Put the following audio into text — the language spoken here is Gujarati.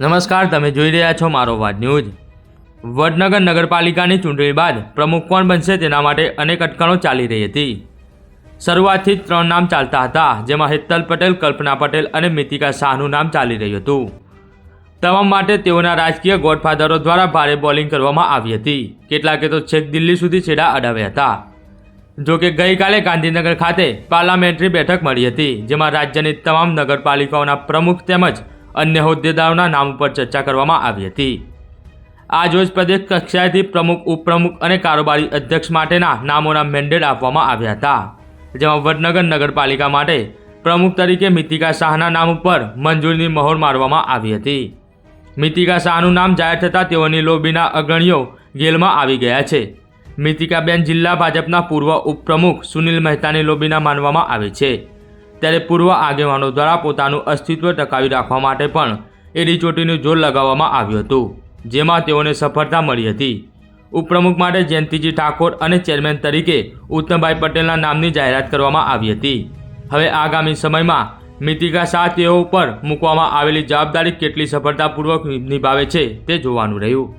નમસ્કાર, તમે જોઈ રહ્યા છો મારો વાત ન્યૂઝ. વડનગર નગરપાલિકાની ચૂંટણી બાદ પ્રમુખ કોણ બનશે તેના માટે અનેક અટકણો ચાલી રહી હતી. શરૂઆતથી જ ત્રણ નામ ચાલતા હતા, જેમાં હેતલ પટેલ, કલ્પના પટેલ અને મિતિકા શાહનું નામ ચાલી રહ્યું હતું. તમામ માટે તેઓના રાજકીય ગોડફાધરો દ્વારા ભારે બોલિંગ કરવામાં આવી હતી. કેટલાકે તો છેક દિલ્હી સુધી છેડા અડાવ્યા હતા. જો કે ગઈકાલે ગાંધીનગર ખાતે પાર્લામેન્ટરી બેઠક મળી હતી, જેમાં રાજ્યની તમામ નગરપાલિકાઓના પ્રમુખ તેમજ અન્ય હોદ્દેદારોના નામ ઉપર ચર્ચા કરવામાં આવી હતી. આજરોજ પ્રદેશ કક્ષાએથી પ્રમુખ, ઉપપ્રમુખ અને કારોબારી અધ્યક્ષ માટેના નામોના મેન્ડેટ આપવામાં આવ્યા હતા. જેમાં વડનગર નગરપાલિકા માટે પ્રમુખ તરીકે મિતિકા શાહના નામ ઉપર મંજૂરીની મહોર મારવામાં આવી હતી. મિતિકા શાહનું નામ જાહેર થતાં તેઓની લોબીના અગ્રણીઓ ગેલમાં આવી ગયા છે. મિતિકાબેન જિલ્લા ભાજપના પૂર્વ ઉપપ્રમુખ સુનિલ મહેતાની લોબીના માનવામાં આવે છે. ત્યારે પૂર્વ આગેવાનો દ્વારા પોતાનું અસ્તિત્વ ટકાવી રાખવા માટે પણ એડી ચોટીનું જોર લગાવવામાં આવ્યું હતું, જેમાં તેઓને સફળતા મળી હતી. ઉપપ્રમુખ માટે જયંતિજી ઠાકોર અને ચેરમેન તરીકે ઉત્તમભાઈ પટેલના નામની જાહેરાત કરવામાં આવી હતી. હવે આગામી સમયમાં મિતિકા શાહ તેઓ ઉપર મૂકવામાં આવેલી જવાબદારી કેટલી સફળતાપૂર્વક નિભાવે છે તે જોવાનું રહ્યું.